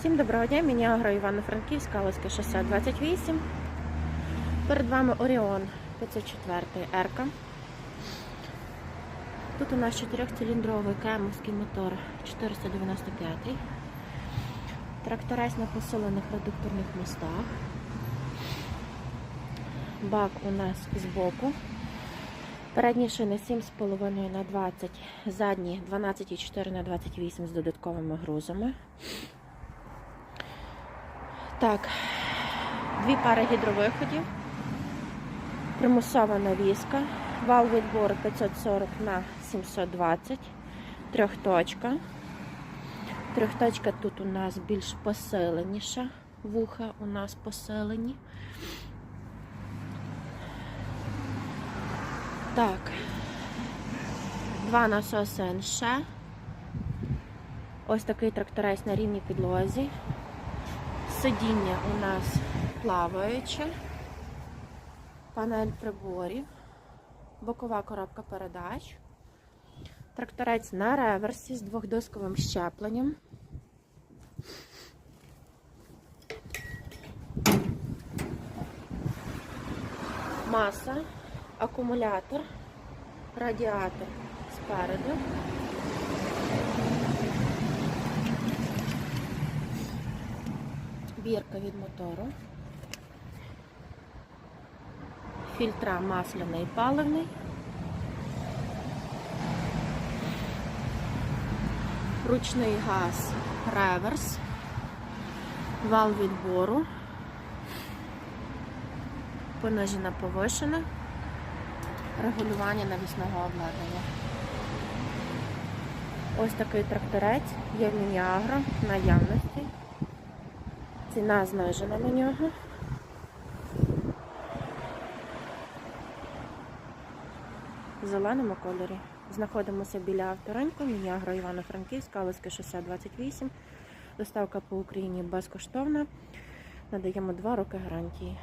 Всім доброго дня, мені Агро Івано-Франківська, Галузьке шосе 28. Перед вами Оріон 504 Ерка. Тут у нас 4-циліндровий кемовський мотор 495. Тракторець на посилених редукторних мостах. Бак у нас збоку. Передні шини 7,5 на 20, задні 12,4 на 28 з додатковими грузами. Так, дві пари гідровиходів, примусова навіска, вал відбору 540 на 720, трьохточка. Трьохточка тут у нас більш посиленіша, вуха у нас посилені. Так, два насоси НШ. Ось такий тракторець на рівній підлозі. Сидіння у нас плаваюче, панель приборів, бокова коробка передач, тракторець на реверсі з двохдосковим щепленням. Маса, акумулятор, радіатор спереду. Бірка від мотору. Фільтра масляний і паливний. Ручний газ реверс. Вал відбору. Понижена повишена. Регулювання навісного обладнання. Ось такий тракторець є в Мініагро наявності. Ціна знижена на нього. В зеленому кольорі. Знаходимося біля авторинку, Мінягро Івано-Франківська, Алиське шосе 28. Доставка по Україні безкоштовна. Надаємо 2 роки гарантії.